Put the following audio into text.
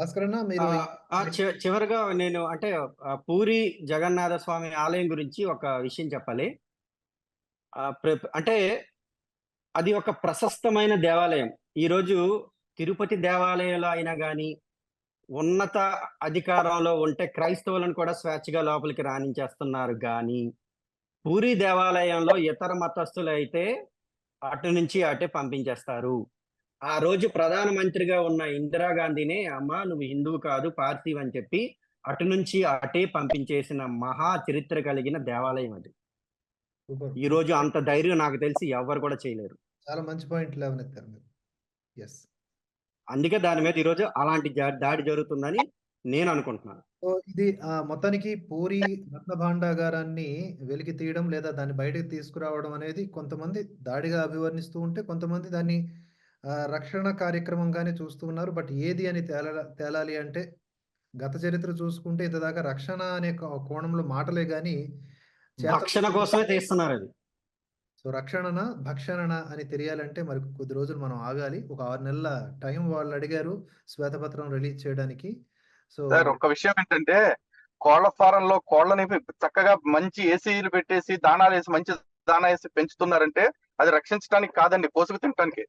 భాస్కర్ అన్న మీరు చివరిగా నేను అంటే పూరి జగన్నాథ స్వామి ఆలయం గురించి ఒక విషయం చెప్పాలి. అంటే అది ఒక ప్రశస్తమైన దేవాలయం. ఈరోజు తిరుపతి దేవాలయంలో అయినా కానీ ఉన్నత అధికారంలో ఉంటే క్రైస్తవులను కూడా స్వేచ్ఛగా లోపలికి రాణించేస్తున్నారు కానీ పూరి దేవాలయంలో ఇతర మతస్థులు అయితే అటు నుంచి అటే పంపించేస్తారు. ఆ రోజు ప్రధానమంత్రిగా ఉన్న ఇందిరాగాంధీనే అమ్మ నువ్వు హిందువు కాదు పార్సీవ్ అని చెప్పి అటు నుంచి అటే పంపించేసిన మహా చరిత్ర కలిగిన దేవాలయం అది. ఈ రోజు అంత ధైర్యం నాకు తెలిసి ఎవరు కూడా చేయలేరు. చాలా మంచి పాయింట్ లేవనెత్తారు మీరు. ఎస్ అందుకే దాని మీద ఈరోజు అలాంటి దాడి జరుగుతుందని నేను అనుకుంటున్నాను. సో ఇది మొత్తానికి పూరి రత్న భాండాగారాన్ని వెలికి తీయడం లేదా దాన్ని బయటకు తీసుకురావడం అనేది కొంతమంది దాడిగా అభివర్ణిస్తూ ఉంటే కొంతమంది దాన్ని రక్షణ కార్యక్రమంగానే చూస్తూ ఉన్నారు. బట్ ఏది అని తేల తేలాలి అంటే గత చరిత్ర చూసుకుంటే ఇంతదాకా రక్షణ అనే కోణంలో మాటలే గాని భక్షణ కోసమే తీస్తున్నారు అది. సో రక్షణన భక్షణన అని తెలియాలంటే మరి కొద్ది రోజులు మనం ఆగాలి. ఒక ఆరు నెలల టైం వాళ్ళు అడిగారు శ్వేతపత్రం రిలీజ్ చేయడానికి. సో సార్ ఒక విషయం ఏంటంటే కోళ్ళ ఫారంలో కోళ్ళని చక్కగా మంచి ఏసీలు పెట్టేసి దానాలు వేసి మంచి దానా వేసి పెంచుతున్నారంటే అది రక్షించడానికి కాదండి కోసుకు తినడానికి